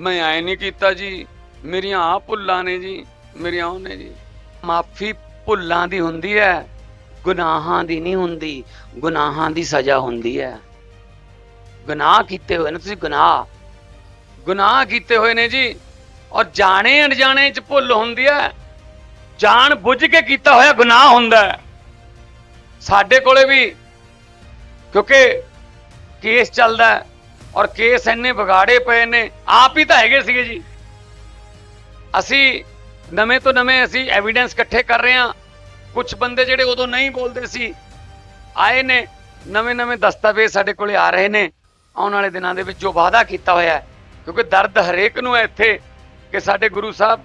ਮੈਂ ਐ ਨਹੀਂ ਕੀਤਾ ਜੀ। ਮੇਰੀਆਂ ਆ ਭੁੱਲਾਂ ਨੇ ਜੀ, ਮੇਰੀਆਂ ਉਹ ਨੇ ਜੀ। ਮਾਫੀ ਭੁੱਲਾਂ ਦੀ ਹੁੰਦੀ ਹੈ ਗੁਨਾਹਾਂ ਦੀ ਨਹੀਂ ਹੁੰਦੀ, ਗੁਨਾਹਾਂ ਦੀ ਸਜ਼ਾ ਹੁੰਦੀ ਹੈ ਗੁਨਾਹ ਕੀਤੇ ਹੋਏ ਨੇ, ਤੁਸੀਂ ਗੁਨਾਹ। ਗੁਨਾਹ ਕੀਤੇ ਹੋਏ ਨੇ ਜੀ, ਔਰ ਜਾਣੇ ਅਣਜਾਣੇ ਚ ਭੁੱਲ ਹੁੰਦੀ ਹੈ ਜਾਣ ਬੁੱਝ ਕੇ ਕੀਤਾ ਹੋਇਆ ਗੁਨਾਹ ਹੁੰਦਾ ਹੈ ਸਾਡੇ ਕੋਲੇ ਵੀ, ਕਿਉਂਕਿ ਕੇਸ ਚੱਲਦਾ ਹੈ ਔਰ ਕੇਸ ਇੰਨੇ ਵਿਗਾੜੇ ਪਏ ਨੇ, ਆਪ ਹੀ ਤਾਂ ਹੈਗੇ ਸੀਗੇ ਜੀ। ਅਸੀਂ ਨਵੇਂ ਤੋਂ ਨਵੇਂ ਅਸੀਂ ਐਵੀਡੈਂਸ ਇਕੱਠੇ ਕਰ ਰਹੇ ਹਾਂ। ਕੁਝ ਬੰਦੇ ਜਿਹੜੇ ਉਦੋਂ ਨਹੀਂ ਬੋਲਦੇ ਸੀ, ਆਏ ਨੇ, ਨਵੇਂ ਨਵੇਂ ਦਸਤਾਵੇਜ਼ ਸਾਡੇ ਕੋਲੇ ਆ ਰਹੇ ਨੇ। ਆਉਣ ਵਾਲੇ ਦਿਨਾਂ ਦੇ ਵਿੱਚ ਜੋ ਵਾਅਦਾ ਕੀਤਾ ਹੋਇਆ ਹੈ, ਕਿਉਂਕਿ ਦਰਦ ਹਰੇਕ ਨੂੰ ਹੈ ਇੱਥੇ ਕਿ ਸਾਡੇ ਗੁਰੂ ਸਾਹਿਬ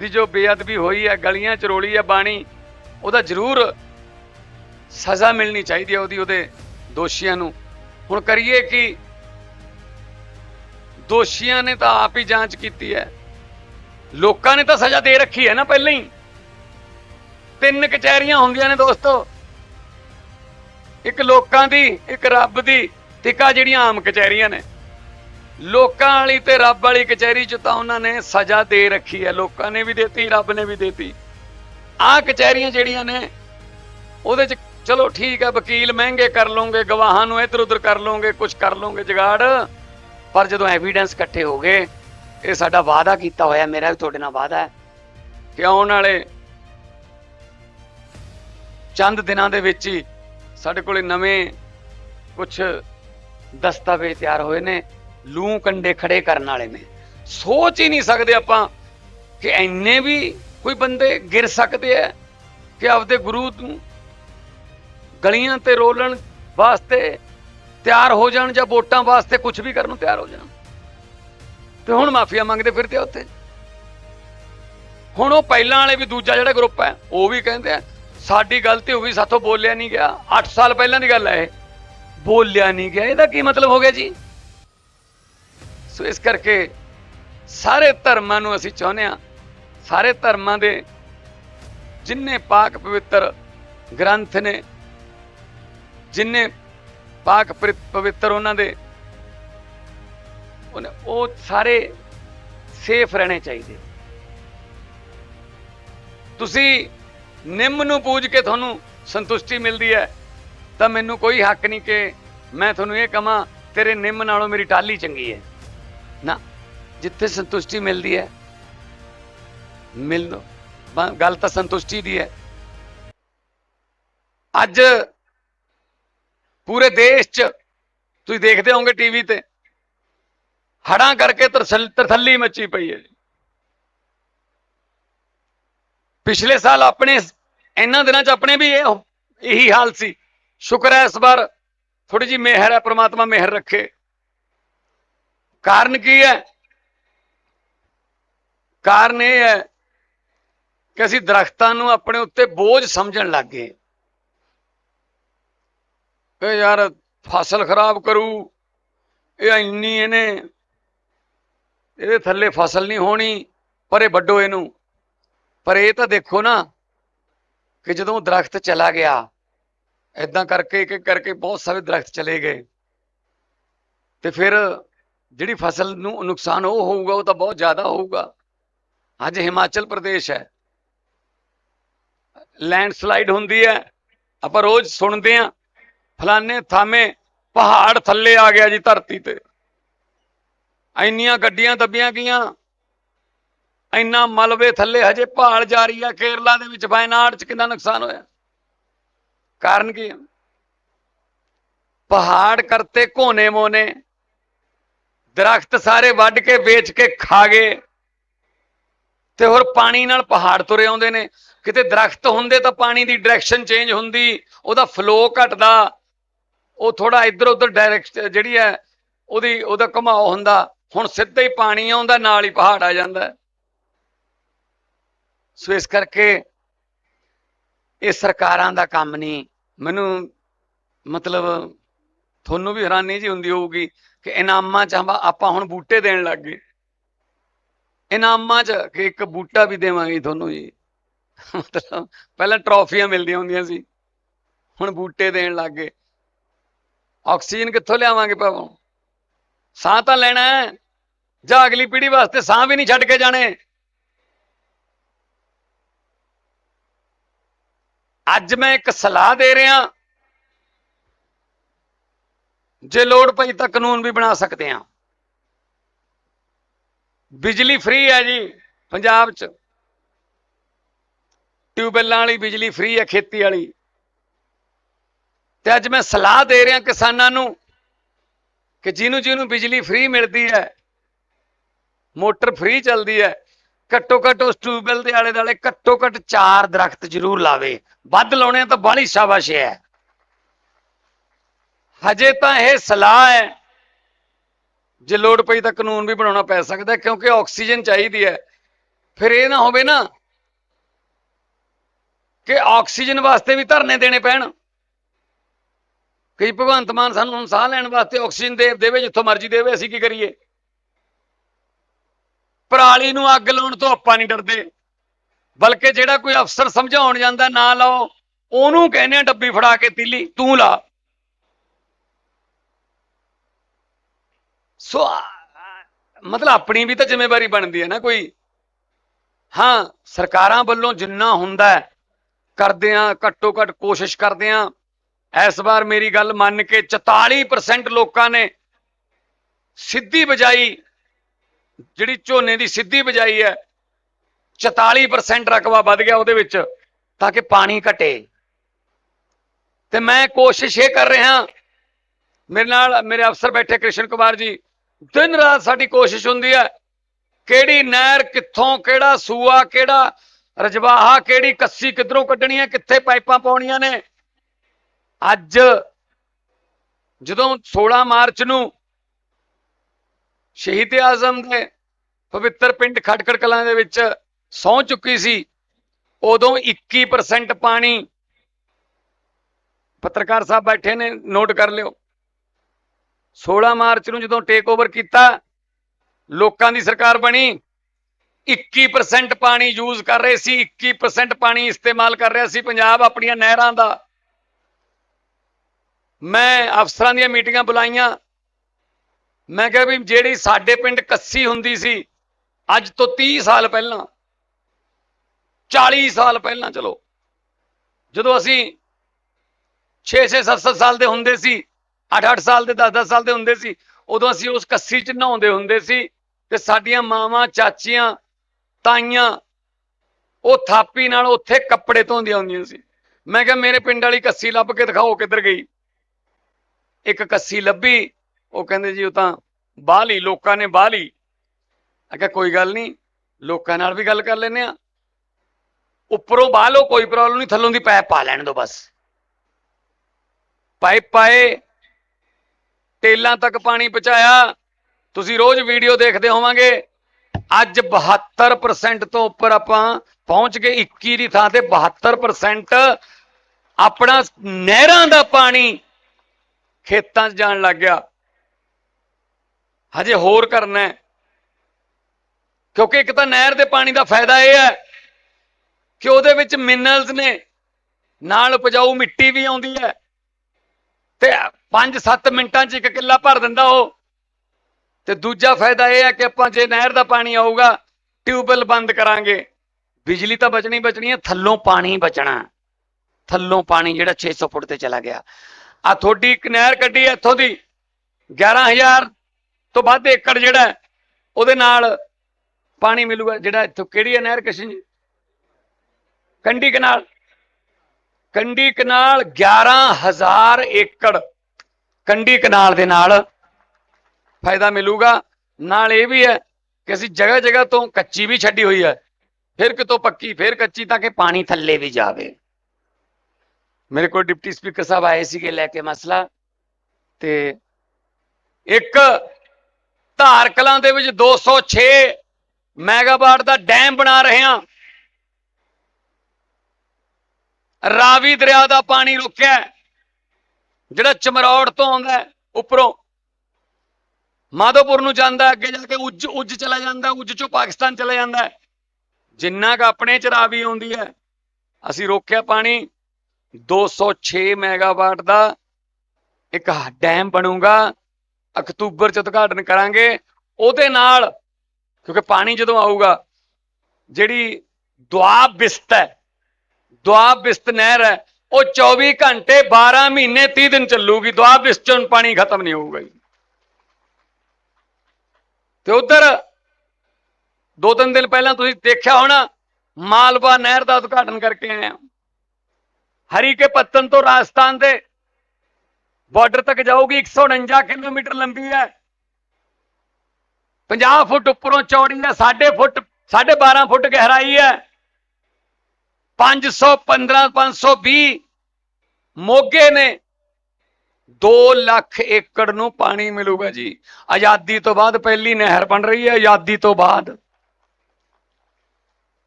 ਦੀ ਜੋ ਬੇਅਦਬੀ ਹੋਈ ਹੈ, ਗਲੀਆਂ ਚ ਰੋਲੀ ਹੈ, ਬਾਣੀ, ਉਹਦਾ ਜ਼ਰੂਰ ਸਜ਼ਾ ਮਿਲਣੀ ਚਾਹੀਦੀ ਹੈ ਉਹਦੀ, ਉਹਦੇ ਦੋਸ਼ੀਆਂ ਨੂੰ। ਹੁਣ ਕਰੀਏ ਕਿ ਦੋਸ਼ੀਆਂ ਨੇ ਤਾਂ ਆਪ ਹੀ ਜਾਂਚ ਕੀਤੀ ਹੈ। ਲੋਕਾਂ ਨੇ ਤਾਂ ਸਜ਼ਾ ਦੇ ਰੱਖੀ ਹੈ ਨਾ ਪਹਿਲਾਂ ਹੀ। ਤਿੰਨ ਕਚਹਿਰੀਆਂ ਹੁੰਦੀਆਂ ਨੇ ਦੋਸਤੋ। ਇੱਕ ਲੋਕਾਂ ਦੀ, ਇੱਕ ਰੱਬ ਦੀ ਤੇ ਜਿਹੜੀਆਂ ਆਮ ਕਚਹਿਰੀਆਂ ਨੇ। ਲੋਕਾਂ ਵਾਲੀ ਤੇ ਰੱਬ ਵਾਲੀ ਕਚਹਿਰੀ ਚ ਤਾਂ ਉਹਨਾਂ ਨੇ ਸਜ਼ਾ ਦੇ ਰੱਖੀ ਹੈ। ਲੋਕਾਂ ਨੇ ਵੀ ਦਿੱਤੀ, ਰੱਬ ਨੇ ਵੀ ਦਿੱਤੀ। ਆਹ ਕਚਹਿਰੀਆਂ ਜਿਹੜੀਆਂ ਨੇ, ਉਹਦੇ ਚ ਚਲੋ ਠੀਕ ਹੈ, ਵਕੀਲ ਮਹਿੰਗੇ ਕਰ ਲਓਗੇ, ਗਵਾਹਾਂ ਨੂੰ ਇੱਧਰ ਉੱਧਰ ਕਰ ਲਓਗੇ ਕੁਝ ਕਰ ਲਓਗੇ, ਜਗਾੜ। ਪਰ ਜਦੋਂ ਐਵੀਡੈਂਸ ਇਕੱਠੇ ਹੋ ਗਏ, ਇਹ ਸਾਡਾ ਵਾਅਦਾ ਕੀਤਾ ਹੋਇਆ, ਮੇਰਾ ਵੀ ਤੁਹਾਡੇ ਨਾਲ ਵਾਅਦਾ ਹੈ ਕਿ ਆਉਣ ਵਾਲੇ ਚੰਦ ਦਿਨਾਂ ਦੇ ਵਿੱਚ ਹੀ ਸਾਡੇ ਕੋਲੇ ਨਵੇਂ ਕੁਝ ਦਸਤਾਵੇਜ਼ ਤਿਆਰ ਹੋਏ ਨੇ, ਲੂ ਕੰਡੇ ਖੜੇ ਕਰਨ ਵਾਲੇ ਨੇ। ਸੋਚ ਹੀ ਨਹੀਂ ਸਕਦੇ ਆਪਾਂ ਕਿ ਐਨੇ ਵੀ ਕੋਈ ਬੰਦੇ ਗਿਰ ਸਕਦੇ ਆ ਕਿ ਆਪਦੇ ਗੁਰੂ ਨੂੰ ਗਲੀਆਂ ਤੇ ਰੋਲਣ ਵਾਸਤੇ ਤਿਆਰ ਹੋ ਜਾਣ ਜਾਂ ਵੋਟਾਂ ਵਾਸਤੇ ਕੁਝ ਵੀ ਕਰਨ ਨੂੰ ਤਿਆਰ ਹੋ ਜਾਣ। ਤੇ ਹੁਣ ਮਾਫੀਆ ਮੰਗਦੇ ਫਿਰਦੇ ਆ ਉੱਥੇ। ਹੁਣ ਉਹ ਪਹਿਲਾਂ ਵਾਲੇ ਵੀ ਦੂਜਾ ਜਿਹੜਾ ਗਰੁੱਪ ਹੈ, ਉਹ ਵੀ ਕਹਿੰਦੇ ਆ, ਸਾਡੀ ਗਲਤੀ ਹੋ ਗਈ ਸਾਥੋਂ ਬੋਲਿਆ ਨਹੀਂ ਗਿਆ। 8 ਸਾਲ ਪਹਿਲਾਂ ਦੀ ਗੱਲ ਹੈ ਇਹ। ਬੋਲਿਆ ਨਹੀਂ ਗਿਆ। ਇਹਦਾ ਕੀ ਮਤਲਬ ਹੋ ਗਿਆ ਜੀ? ਸੋ ਇਸ ਕਰਕੇ ਸਾਰੇ ਧਰਮਾਂ ਨੂੰ ਅਸੀਂ ਚਾਹੁੰਦੇ ਆ ਸਾਰੇ ਧਰਮਾਂ ਦੇ ਜਿੰਨੇ ਪਾਕ ਪਵਿੱਤਰ ਗ੍ਰੰਥ ਨੇ, ਜਿੰਨੇ ਪਾਕ ਪਵਿ- ਪਵਿੱਤਰ ਉਹਨਾਂ ਦੇ। ਉਹ ਸਾਰੇ ਸੇਫ ਰਹਿਣੇ ਚਾਹੀਦੇ। ਤੁਸੀਂ ਨਿੰਮ ਨੂੰ ਪੂਜ ਕੇ ਤੁਹਾਨੂੰ ਸੰਤੁਸ਼ਟੀ ਮਿਲਦੀ ਹੈ, ਤਾਂ ਮੈਨੂੰ ਕੋਈ ਹੱਕ ਨਹੀਂ ਕਿ ਮੈਂ ਤੁਹਾਨੂੰ ਇਹ ਕਹਾਂ, ਤੇਰੇ ਨਿੰਮ ਨਾਲੋਂ ਮੇਰੀ ਟਾਲੀ ਚੰਗੀ ਹੈ। ਨਾ, ਜਿੱਥੇ ਸੰਤੁਸ਼ਟੀ ਮਿਲਦੀ ਹੈ ਮਿਲ ਗੱਲ ਤਾਂ ਸੰਤੁਸ਼ਟੀ ਦੀ ਹੈ। ਅੱਜ ਪੂਰੇ ਦੇਸ਼ 'ਚ ਤੁਸੀਂ ਦੇਖਦੇ ਹੋਵੋਗੇ ਟੀਵੀ ਤੇ। ਹੜਾਂ ਕਰਕੇ ਤਰਸਲ- ਤਰਥੱਲੀ ਮੱਚੀ ਪਈ ਹੈ ਜੀ। ਪਿਛਲੇ ਸਾਲ ਆਪਣੇ ਇਹਨਾਂ ਦਿਨਾਂ 'ਚ ਆਪਣੇ ਵੀ ਇਹ ਇਹੀ ਹਾਲ ਸੀ। ਸ਼ੁਕਰ ਹੈ ਇਸ ਵਾਰ ਥੋੜੀ ਜੀ ਮਿਹਰ ਹੈ, ਪ੍ਰਮਾਤਮਾ ਮਿਹਰ ਰੱਖੇ। ਕਾਰਨ ਕੀ ਹੈ? ਕਾਰਨ ਇਹ ਹੈ ਕਿ ਅਸੀਂ ਦਰਖਤਾਂ ਨੂੰ ਆਪਣੇ ਉੱਤੇ ਬੋਝ ਸਮਝਣ ਲੱਗ ਗਏ। ਕਿ ਯਾਰ ਫਸਲ ਖਰਾਬ ਕਰੂ। ਇਹ ਇੰਨੀ ਇਹਨੇ, ਇਹਦੇ ਥੱਲੇ ਫਸਲ ਨਹੀਂ ਹੋਣੀ, ਪਰ ਇਹ ਵੱਡੋ ਇਹਨੂੰ। ਪਰ ਇਹ ਤਾਂ ਦੇਖੋ ਨਾ ਕਿ ਜਦੋਂ ਦਰਖਤ ਚਲਾ ਗਿਆ ਇਦਾਂ ਕਰਕੇ ਇੱਕ ਇੱਕ ਕਰਕੇ ਬਹੁਤ ਸਾਰੇ ਦਰਖਤ ਚਲੇ ਗਏ। ਤੇ ਫਿਰ ਜਿਹੜੀ ਫਸਲ ਨੂੰ ਨੁਕਸਾਨ ਉਹ ਹੋਊਗਾ, ਉਹ ਤਾਂ ਬਹੁਤ ਜ਼ਿਆਦਾ ਹੋਊਗਾ। ਅੱਜ ਹਿਮਾਚਲ ਪ੍ਰਦੇਸ਼ ਹੈ। ਲੈਂਡਸਲਾਈਡ ਹੁੰਦੀ ਹੈ। ਆਪਾਂ ਰੋਜ਼ ਸੁਣਦੇ ਆਂ ਫਲਾਣੇ ਥਾਵੇਂ ਪਹਾੜ ਥੱਲੇ ਆ ਗਿਆ ਜੀ ਧਰਤੀ ਤੇ। ਇੰਨੀਆਂ ਗੱਡੀਆਂ ਦੱਬੀਆਂ ਗਈਆਂ। ਇੰਨਾ ਮਲਬੇ ਥੱਲੇ ਹਜੇ ਪਹਾੜ ਜਾ ਰਹੀ ਆ। ਕੇਰਲਾ ਦੇ ਵਿੱਚ ਵਾਇਨਾਡ ਚ ਕਿੰਨਾ ਨੁਕਸਾਨ ਹੋਇਆ? ਕਾਰਨ ਕੀ ਹੈ ਪਹਾੜ ਕਰਤੇ ਕੋਨੇ ਮੋਨੇ। ਦਰਖਤ ਸਾਰੇ ਵੱਢ ਕੇ, ਵੇਚ ਕੇ ਖਾ ਗਏ। ਤੇ ਹੋਰ ਪਾਣੀ ਨਾਲ ਪਹਾੜ ਤੁਰੇ ਆਉਂਦੇ ਨੇ। ਕਿਤੇ ਦਰਖਤ ਹੁੰਦੇ ਤਾਂ ਪਾਣੀ ਦੀ ਡਾਇਰੈਕਸ਼ਨ ਚੇਂਜ ਹੁੰਦੀ। ਉਹਦਾ ਫਲੋ ਘਟਦਾ। ਉਹ ਥੋੜਾ ਇੱਧਰ ਉੱਧਰ ਡਾਇਰੈਕਟ ਜਿਹੜੀ ਹੈ, ਉਹਦੀ, ਉਹਦਾ ਘੁਮਾਓ ਹੁੰਦਾ। ਹੁਣ ਸਿੱਧਾ ਹੀ ਪਾਣੀ ਆਉਂਦਾ, ਨਾਲ ਹੀ ਪਹਾੜ ਆ ਜਾਂਦਾ। ਸੋ ਇਸ ਕਰਕੇ ਇਹ ਸਰਕਾਰਾਂ ਦਾ ਕੰਮ ਨਹੀਂ। ਮੈਨੂੰ ਮਤਲਬ ਤੁਹਾਨੂੰ ਵੀ ਹੈਰਾਨੀ ਜੀ ਹੁੰਦੀ ਹੋਊਗੀ ਕਿ ਇਨਾਮਾਂ ਚ ਆਪਾਂ- ਆਪਾਂ ਹੁਣ ਬੂਟੇ ਦੇਣ ਲੱਗ ਗਏ। ਇਨਾਮਾਂ ਚ ਕਿ ਇੱਕ ਬੂਟਾ ਵੀ ਦੇਵਾਂਗੇ ਤੁਹਾਨੂੰ ਜੀ। ਮਤਲਬ ਪਹਿਲਾਂ ਟਰੋਫੀਆਂ ਮਿਲਦੀਆਂ ਹੁੰਦੀਆਂ ਸੀ। ਹੁਣ ਬੂਟੇ ਦੇਣ ਲੱਗ ਗਏ। ਆਕਸੀਜਨ ਕਿੱਥੋਂ ਲਿਆਵਾਂਗੇ ਭਾਵੋਂ? ਸਾਹ ਤਾਂ ਲੈਣਾ ਹੈ। ਜਾਂ ਅਗਲੀ ਪੀੜ੍ਹੀ ਵਾਸਤੇ ਸਾਹ ਵੀ ਨਹੀਂ ਛੱਡ ਕੇ ਜਾਣੇ। ਅੱਜ ਮੈਂ ਇੱਕ ਸਲਾਹ ਦੇ ਰਿਹਾ। ਜੇ ਲੋੜ ਪਈ ਤਾਂ ਕਾਨੂੰਨ ਵੀ ਬਣਾ ਸਕਦੇ ਹਾਂ। ਬਿਜਲੀ ਫ੍ਰੀ ਹੈ ਜੀ ਪੰਜਾਬ 'ਚ। ਟਿਊਬਵੈੱਲਾਂ ਵਾਲੀ ਬਿਜਲੀ ਫ੍ਰੀ ਹੈ, ਖੇਤੀ ਵਾਲੀ। ਤੇ ਅੱਜ ਮੈਂ ਸਲਾਹ ਦੇ ਰਿਹਾ ਕਿਸਾਨਾਂ ਨੂੰ ਕਿ ਜਿਹਨੂੰ ਜਿਹਨੂੰ ਬਿਜਲੀ ਫ੍ਰੀ ਮਿਲਦੀ ਹੈ, ਮੋਟਰ ਫ੍ਰੀ ਚੱਲਦੀ ਹੈ, ਘੱਟੋ ਘੱਟ ਉਸ ਟਿਊਬਵੈੱਲ ਦੇ ਆਲੇ ਦੁਆਲੇ ਘੱਟੋ ਘੱਟ ਚਾਰ ਦਰਖਤ ਜ਼ਰੂਰ ਲਾਵੇ। ਵੱਧ ਲਾਉਣੇ ਆ ਤਾਂ ਬਾਹਲੀ ਸ਼ਾਬਾਸ਼ ਹੈ। ਹਜੇ ਤਾਂ ਇਹ ਸਲਾਹ ਹੈ, ਜੇ ਲੋੜ ਪਈ ਤਾਂ ਕਾਨੂੰਨ ਵੀ ਬਣਾਉਣਾ ਪੈ ਸਕਦਾ ਕਿਉਂਕਿ ਆਕਸੀਜਨ ਚਾਹੀਦੀ ਹੈ। ਫਿਰ ਇਹ ਨਾ ਹੋਵੇ ਨਾ ਕਿ ਆਕਸੀਜਨ ਵਾਸਤੇ ਵੀ ਧਰਨੇ ਦੇਣੇ ਪੈਣ। ਕਈ ਭਗਵੰਤ ਮਾਨ ਸਾਨੂੰ ਸਾਹ ਲੈਣ ਵਾਸਤੇ ਆਕਸੀਜਨ ਦੇ ਦੇਵੇ, ਜਿੱਥੋਂ ਮਰਜ਼ੀ ਦੇਵੇ, ਅਸੀਂ ਕੀ ਕਰੀਏ? ਪਰਾਲੀ ਨੂੰ ਅੱਗ ਲਾਉਣ ਤੋਂ ਆਪਾਂ ਨਹੀਂ ਡਰਦੇ। ਬਲਕਿ ਜਿਹੜਾ ਕੋਈ ਅਫਸਰ ਸਮਝਾਉਣ ਜਾਂਦਾ, ਨਾ ਲਾਓ, ਉਹਨੂੰ ਕਹਿੰਦੇ ਆ, ਡੱਬੀ ਫੜਾ ਕੇ ਤੀਲੀ, ਤੂੰ ਲਾ। ਸੋ ਮਤਲਬ ਆਪਣੀ ਵੀ ਤਾਂ ਜ਼ਿੰਮੇਵਾਰੀ ਬਣਦੀ ਹੈ ਨਾ ਕੋਈ। ਹਾਂ, ਸਰਕਾਰਾਂ ਵੱਲੋਂ ਜਿੰਨਾ ਹੁੰਦਾ ਕਰਦੇ ਆ ਘੱਟੋ ਘੱਟ ਕੋਸ਼ਿਸ਼ ਕਰਦੇ ਆ ਇਸ ਵਾਰ ਮੇਰੀ ਗੱਲ ਮੰਨ ਕੇ 44% ਲੋਕਾਂ ਨੇ ਸਿੱਧੀ ਬਜਾਈ, ਜਿਹੜੀ ਝੋਨੇ ਦੀ ਸਿੱਧੀ ਬਜਾਈ ਹੈ 44% ਰਕਬਾ ਵੱਧ ਗਿਆ ਉਹਦੇ ਵਿੱਚ ਤਾਂ ਕਿ ਪਾਣੀ ਘਟੇ। ਤੇ ਮੈਂ ਕੋਸ਼ਿਸ਼ ਇਹ ਕਰ ਰਿਹਾ, ਮੇਰੇ ਨਾਲ ਮੇਰੇ ਅਫਸਰ ਬੈਠੇ ਕ੍ਰਿਸ਼ਨ ਕੁਮਾਰ ਜੀ, ਦਿਨ ਰਾਤ ਸਾਡੀ ਕੋਸ਼ਿਸ਼ ਹੁੰਦੀ ਹੈ, ਕਿਹੜੀ ਨਹਿਰ ਕਿੱਥੋਂ, ਕਿਹੜਾ ਸੂਆ, ਕਿਹੜਾ ਰਜਵਾਹਾ, ਕਿਹੜੀ ਕੱਸੀ ਕਿੱਧਰੋਂ ਕੱਢਣੀ ਹੈ, ਕਿੱਥੇ ਪਾਈਪਾਂ ਪਾਉਣੀਆਂ ਨੇ ਅੱਜ ਜਦੋਂ 16 ਮਾਰਚ ਨੂੰ ਸ਼ਹੀਦ ਆਜ਼ਮ ਦੇ ਪਵਿੱਤਰ ਪਿੰਡ ਖਟਕੜ ਕਲਾਂ ਦੇ ਵਿੱਚ ਸੌ ਚੁੱਕੀ ਸੀ, ਉਦੋਂ 21% ਪਾਣੀ ਪੱਤਰਕਾਰ ਸਾਹਿਬ ਬੈਠੇ ਨੇ, ਨੋਟ ਕਰ ਲਿਓ। 16 ਮਾਰਚ ਨੂੰ ਜਦੋਂ ਟੇਕ ਓਵਰ ਕੀਤਾ, ਲੋਕਾਂ ਦੀ ਸਰਕਾਰ ਬਣੀ 21% ਪਾਣੀ ਯੂਜ਼ ਕਰ ਰਹੇ ਸੀ 21% ਪਾਣੀ ਇਸਤੇਮਾਲ ਕਰ ਰਿਹਾ ਸੀ, ਪੰਜਾਬ ਆਪਣੀਆਂ ਨਹਿਰਾਂ ਦਾ ਮੈਂ ਅਫਸਰਾਂ ਦੀਆਂ ਮੀਟਿੰਗਾਂ ਬੁਲਾਈਆਂ। ਮੈਂ ਕਿਹਾ ਵੀ ਜਿਹੜੀ ਸਾਡੇ ਪਿੰਡ ਕੱਸੀ ਹੁੰਦੀ ਸੀ, ਅੱਜ ਤੋਂ 30 ਸਾਲ ਪਹਿਲਾਂ 40 ਸਾਲ ਪਹਿਲਾਂ, ਚਲੋ। ਜਦੋਂ ਅਸੀਂ 6-6 7-7 ਸਾਲ ਦੇ ਹੁੰਦੇ ਸੀ 8-8 ਸਾਲ ਦੇ 10-10 ਸਾਲ ਦੇ ਹੁੰਦੇ ਸੀ, ਉਦੋਂ ਅਸੀਂ ਉਸ ਕੱਸੀ 'ਚ ਨਹਾਉਂਦੇ ਹੁੰਦੇ ਸੀ ਤੇ ਸਾਡੀਆਂ ਮਾਵਾਂ, ਚਾਚੀਆਂ, ਤਾਈਆਂ ਉਹ ਥਾਪੀ ਨਾਲ ਉੱਥੇ ਕੱਪੜੇ ਧੋਂਦੀਆਂ ਹੁੰਦੀਆਂ ਸੀ। ਮੈਂ ਕਿਹਾ ਮੇਰੇ ਪਿੰਡ ਵਾਲੀ ਕੱਸੀ ਲੱਭ ਕੇ ਦਿਖਾਓ ਕਿੱਧਰ ਗਈ। ਇੱਕ ਕੱਸੀ ਲੱਭੀ, ਉਹ ਕਹਿੰਦੇ ਜੀ ਉਹ ਤਾਂ ਬਾਹ ਲਈ ਲੋਕਾਂ ਨੇ ਬਾਹ ਲਈ ਕਿਹਾ ਕੋਈ ਗੱਲ ਨਹੀਂ, ਲੋਕਾਂ ਨਾਲ ਵੀ ਗੱਲ ਕਰ ਲੈਨੇ ਆ ਉੱਪਰੋਂ ਬਾਹ ਲਓ, ਕੋਈ ਪ੍ਰੋਬਲਮ ਨਹੀਂ, ਥੱਲੋਂ ਦੀ ਪਾਇਪ ਪਾ ਲੈਣ ਦੋ ਬਸ। ਪਾਈਪ ਪਾਏ ਟੇਲਾਂ ਤੱਕ ਪਾਣੀ ਪਹੁੰਚਾਇਆ। ਤੁਸੀਂ ਰੋਜ਼ ਵੀਡੀਓ ਦੇਖਦੇ ਹੋਵਾਂਗੇ, ਅੱਜ 72% ਤੋਂ ਉੱਪਰ ਆਪਾਂ ਪਹੁੰਚ ਗਏ 21 ਦੀ ਥਾਂ ਤੇ 72% ਆਪਣਾ ਨਹਿਰਾਂ ਦਾ ਪਾਣੀ ਖੇਤਾਂ 'ਚ ਜਾਣ ਲੱਗ ਗਿਆ। ਹਜੇ ਹੋਰ ਕਰਨਾ ਹੈ। ਕਿਉਂਕਿ ਇੱਕ ਤਾਂ ਨਹਿਰ ਦੇ ਪਾਣੀ ਦਾ ਫਾਇਦਾ ਇਹ ਹੈ ਕਿ ਉਹਦੇ ਵਿੱਚ ਮਿਨਰਲਸ ਨੇ, ਨਾਲ ਉਪਜਾਊ ਮਿੱਟੀ ਵੀ ਆਉਂਦੀ ਹੈ ਤੇ 5-7 ਮਿੰਟਾਂ 'ਚ ਇੱਕ ਕਿੱਲਾ ਭਰ ਦਿੰਦਾ ਉਹ। ਤੇ ਦੂਜਾ ਫਾਇਦਾ ਇਹ ਹੈ ਕਿ ਆਪਾਂ ਜੇ ਨਹਿਰ ਦਾ ਪਾਣੀ ਆਊਗਾ, ਟਿਊਬਵੈਲ ਬੰਦ ਕਰਾਂਗੇ। ਬਿਜਲੀ ਤਾਂ ਬਚਣੀ ਬਚਣੀ ਹੈ, ਥੱਲੋਂ ਪਾਣੀ ਬਚਣਾ। ਥੱਲੋਂ ਪਾਣੀ ਜਿਹੜਾ 600 ਫੁੱਟ ਤੇ ਚਲਾ ਗਿਆ। ਆ ਤੁਹਾਡੀ ਇੱਕ ਨਹਿਰ ਕੱਢੀ ਹੈ ਇੱਥੋਂ ਦੀ। 11000 ਤੋਂ ਵੱਧ ਏਕੜ ਜਿਹੜਾ ਉਹਦੇ ਨਾਲ ਪਾਣੀ ਮਿਲੂਗਾ। ਜਿਹੜਾ ਇੱਥੋਂ ਕਿਹੜੀ ਹੈ ਨਹਿਰ ਕ੍ਰਿਸ਼ਨ ਜੀ ਕੰਡੀ ਕਨਾਲ। ਕੰਡੀ ਕਨਾਲ 11000 ਏਕੜ ਕੰਡੀ ਕਨਾਲ ਦੇ ਨਾਲ ਫਾਇਦਾ ਮਿਲੂਗਾ। ਨਾਲ ਇਹ ਵੀ ਹੈ ਕਿ ਅਸੀਂ ਜਗ੍ਹਾ ਜਗ੍ਹਾ ਤੋਂ ਕੱਚੀ ਵੀ ਛੱਡੀ ਹੋਈ ਹੈ। ਫਿਰ ਕਿਤੋਂ ਪੱਕੀ, ਫਿਰ ਕੱਚੀ ਤਾਂ ਕਿ ਪਾਣੀ ਥੱਲੇ ਵੀ ਜਾਵੇ। ਮੇਰੇ ਕੋਲ ਡਿਪਟੀ ਸਪੀਕਰ ਸਾਹਿਬ ਆਏ ਸੀਗੇ ਲੈ ਕੇ ਮਸਲਾ ਤੇ ਇੱਕ ਧਾਰ ਕਲਾਂ ਦੇ ਵਿੱਚ 206 ਮੈਗਾਵਾਟ ਦਾ ਡੈਮ ਬਣਾ ਰਹੇ ਹਾਂ। ਰਾਵੀ ਦਰਿਆ ਦਾ ਪਾਣੀ ਰੁਕਿਆ ਜਿਹੜਾ ਚਮਰੌੜ ਤੋਂ ਆਉਂਦਾ ਉੱਪਰੋਂ। ਮਾਧੋਪੁਰ ਨੂੰ ਜਾਂਦਾ ਅੱਗੇ ਜਾ ਕੇ ਉੱਜ ਉੱਜ ਚਲਾ ਜਾਂਦਾ, ਉੱਜ ਚੋਂ ਪਾਕਿਸਤਾਨ ਚਲਾ ਜਾਂਦਾ ਜਿੰਨਾ ਕ ਆਪਣੇ ਚ ਰਾਵੀ ਆਉਂਦੀ ਹੈ, ਅਸੀਂ ਰੋਕਿਆ ਪਾਣੀ। 206 ਮੈਗਾਵਾਟ ਦਾ ਇੱਕ ਡੈਮ ਬਣੂਗਾ। ਅਕਤੂਬਰ ਚ ਉਦਘਾਟਨ ਕਰਾਂਗੇ। ਉਹਦੇ ਨਾਲ, ਕਿਉਂਕਿ ਪਾਣੀ ਜਦੋਂ ਆਊਗਾ, ਜਿਹੜੀ ਦੁਆਬ ਬਿਸਤ ਹੈ, ਦੁਆਬ ਬਿਸਤ ਨਹਿਰ ਹੈ, ਉਹ 24 ਘੰਟੇ 12 ਮਹੀਨੇ 30 ਦਿਨ ਚੱਲੂਗੀ। ਦੁਆਬ ਬਿਸਤ ਚੋਂ ਪਾਣੀ ਖਤਮ ਨਹੀਂ ਹੋਊਗਾ ਜੀ। ਤੇ ਉਧਰ, ਦੋ ਤਿੰਨ ਦਿਨ ਪਹਿਲਾਂ ਤੁਸੀਂ ਦੇਖਿਆ ਹੋਣਾ, ਮਾਲਵਾ ਨਹਿਰ ਦਾ ਉਦਘਾਟਨ ਕਰਕੇ ਆਏ ਆ ਹਰੀ ਕੇ ਪੱਤਨ ਤੋਂ ਰਾਜਸਥਾਨ ਦੇ ਬਾਰਡਰ ਤੱਕ ਜਾਊਗੀ 149 ਕਿਲੋਮੀਟਰ ਲੰਬੀ ਹੈ। 50 ਫੁੱਟ ਉੱਪਰੋਂ ਚੌੜੀ ਹੈ 6 ਫੁੱਟ 12.5 ਫੁੱਟ ਗਹਿਰਾਈ ਹੈ। 515 520 ਮੋਗੇ ਨੇ 2 ਲੱਖ ਏਕੜ ਨੂੰ ਪਾਣੀ ਮਿਲੂਗਾ ਜੀ। ਆਜ਼ਾਦੀ ਤੋਂ ਬਾਅਦ ਪਹਿਲੀ ਨਹਿਰ ਬਣ ਰਹੀ ਹੈ, ਆਜ਼ਾਦੀ ਤੋਂ ਬਾਅਦ।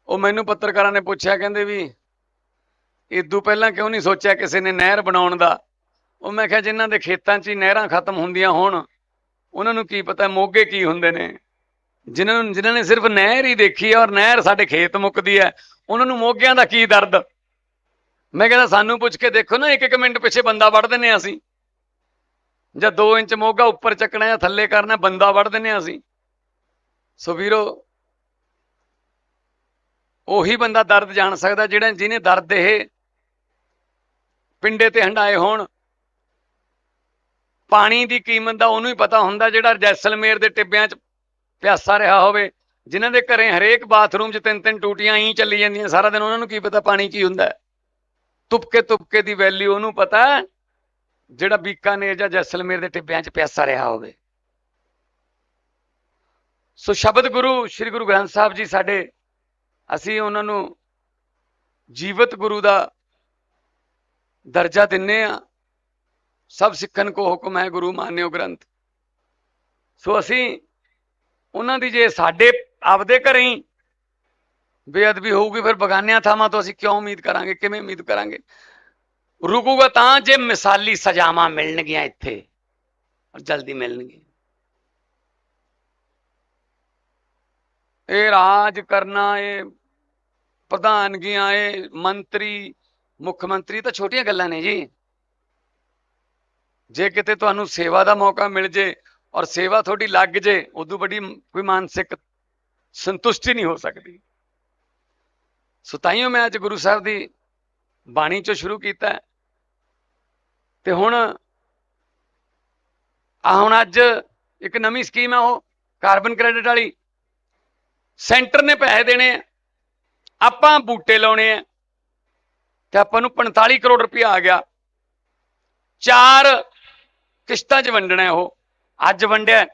ਉਹ ਮੈਨੂੰ ਪੱਤਰਕਾਰਾਂ ਨੇ ਪੁੱਛਿਆ, ਕਹਿੰਦੇ ਵੀ ਇਦੋਂ ਪਹਿਲਾਂ ਕਿਉਂ ਨਹੀਂ ਸੋਚਿਆ ਕਿਸੇ ਨੇ ਨਹਿਰ ਬਣਾਉਣ ਦਾ? ਉਹ ਮੈਂ ਕਿਹਾ ਜਿਨ੍ਹਾਂ ਦੇ ਖੇਤਾਂ 'ਚ ਹੀ ਨਹਿਰਾਂ ਖਤਮ ਹੁੰਦੀਆਂ ਹੋਣ, ਉਹਨਾਂ ਨੂੰ ਕੀ ਪਤਾ ਮੋਗੇ ਕੀ ਹੁੰਦੇ ਨੇ। ਜਿਨ੍ਹਾਂ ਨੂੰ, ਜਿਨ੍ਹਾਂ ਨੇ ਸਿਰਫ ਨਹਿਰ ਹੀ ਦੇਖੀ ਹੈ ਔਰ ਨਹਿਰ ਸਾਡੇ ਖੇਤ ਮੁੱਕਦੀ ਹੈ, ਉਹਨਾਂ ਨੂੰ ਮੋਗਿਆਂ ਦਾ ਕੀ ਦਰਦ? ਮੈਂ ਕਹਿੰਦਾ ਸਾਨੂੰ ਪੁੱਛ ਕੇ ਦੇਖੋ ਨਾ ਇੱਕ ਇੱਕ ਮਿੰਟ ਪਿੱਛੇ ਬੰਦਾ ਵੜ ਦਿੰਨੇ ਆ ਅਸੀਂ। ਜਾਂ 2 ਇੰਚ ਮੋਗਾ ਉੱਪਰ ਚੱਕਣਾ ਜਾਂ ਥੱਲੇ ਕਰਨਾ, ਬੰਦਾ ਵੜ ਦਿੰਨੇ ਆ ਅਸੀਂ। ਸੋ ਵੀਰੋ, ਉਹੀ ਬੰਦਾ ਦਰਦ ਜਾਣ ਸਕਦਾ ਜਿਹੜਾ ਜਿਹਨੇ ਦਰਦ ਇਹ ਪਿੰਡੇ ਤੇ ਹੰਡਾਏ ਹੋਣ। ਪਾਣੀ ਦੀ ਕੀਮਤ ਦਾ ਉਹਨੂੰ ਹੀ ਪਤਾ ਹੁੰਦਾ ਜਿਹੜਾ ਜੈਸਲਮੇਰ ਦੇ ਟਿੱਬਿਆਂ 'ਚ ਪਿਆਸਾ ਰਿਹਾ ਹੋਵੇ। ਜਿਨ੍ਹਾਂ ਦੇ ਘਰੇ ਹਰੇਕ ਬਾਥਰੂਮ 'ਚ ਤਿੰਨ ਤਿੰਨ ਟੂਟੀਆਂ ਹੀ ਚੱਲੀ ਜਾਂਦੀਆਂ, ਸਾਰਾ ਦਿਨ ਉਹਨਾਂ ਨੂੰ ਕੀ ਪਤਾ ਪਾਣੀ ਕੀ ਹੁੰਦਾ ਤੁਪਕੇ ਤੁਪਕੇ ਦੀ ਵੈਲਿਊ ਉਹਨੂੰ ਪਤਾ ਜਿਹੜਾ ਬੀਕਾਨੇਰ ਜਾਂ ਜੈਸਲਮੇਰ ਦੇ ਟਿੱਬਿਆਂ 'ਚ ਪਿਆਸਾ ਰਿਹਾ ਹੋਵੇ। ਸੋ ਸ਼ਬਦ ਗੁਰੂ, ਸ੍ਰੀ ਗੁਰੂ ਗ੍ਰੰਥ ਸਾਹਿਬ ਜੀ ਸਾਡੇ, ਅਸੀਂ ਉਹਨਾਂ ਨੂੰ ਜੀਵਤ ਗੁਰੂ ਦਾ ਦਰਜਾ ਦਿੰਨੇ ਆ ਸਭ ਸਿੱਖਣ ਕੋ ਹੁਕਮ ਹੈ ਗੁਰੂ ਮਾਨਿਓ ਗ੍ਰੰਥ ਸੋ ਅਸੀਂ ਉਹਨਾਂ ਦੀ ਜੇ ਸਾਡੇ ਆਪਦੇ ਘਰੇ ਹੀ ਬੇਅਦਬੀ ਹੋਊਗੀ ਫਿਰ ਬਗਾਨਿਆਂ ਥਾਵਾਂ ਤੋਂ ਅਸੀਂ ਕਿਉਂ ਉਮੀਦ ਕਰਾਂਗੇ ਕਿਵੇਂ ਉਮੀਦ ਕਰਾਂਗੇ ਰੁਕੂਗਾ ਤਾਂ ਜੇ ਮਿਸਾਲੀ ਸਜ਼ਾਵਾਂ ਮਿਲਣਗੀਆਂ ਇੱਥੇ ਔਰ ਜਲਦੀ ਮਿਲਣਗੀਆਂ ਇਹ ਰਾਜ ਕਰਨਾ ਇਹ ਪ੍ਰਧਾਨਗੀਆਂ ਇਹ ਮੰਤਰੀ ਮੁੱਖ ਮੰਤਰੀ ਤਾਂ ਛੋਟੀਆਂ ਗੱਲਾਂ ਨੇ ਜੀ। ਜੇ ਕਿਤੇ ਤੁਹਾਨੂੰ ਸੇਵਾ ਦਾ ਮੌਕਾ ਮਿਲ ਜੇ ਔਰ ਸੇਵਾ ਤੁਹਾਡੀ ਲੱਗ ਜੇ, ਉਦੋਂ ਵੱਡੀ ਕੋਈ ਮਾਨਸਿਕ ਸੰਤੁਸ਼ਟੀ ਨਹੀਂ ਹੋ ਸਕਦੀ। ਸੋ ਤਾਈਓ ਮੈਂ ਅੱਜ ਗੁਰੂ ਸਾਹਿਬ ਦੀ ਬਾਣੀ ਚੋਂ ਸ਼ੁਰੂ ਕੀਤਾ ਹੈ। ਤੇ ਹੁਣ ਆ ਹੁਣ ਅੱਜ ਇੱਕ ਨਵੀਂ ਸਕੀਮ ਹੈ ਉਹ, ਕਾਰਬਨ ਕ੍ਰੈਡਿਟ ਵਾਲੀ। ਸੈਂਟਰ ਨੇ ਪੈਸੇ ਦੇਣੇ ਆ। ਆਪਾਂ ਬੂਟੇ ਲਾਉਣੇ ਆ। ਤੇ ਆਪਾਂ ਨੂੰ 45 ਕਰੋੜ ਰੁਪਇਆ ਆ ਗਿਆ। ਚਾਰ ਕਿਸ਼ਤਾਂ 'ਚ ਵੰਡਣਾ ਉਹ। ਅੱਜ ਵੰਡਿਆ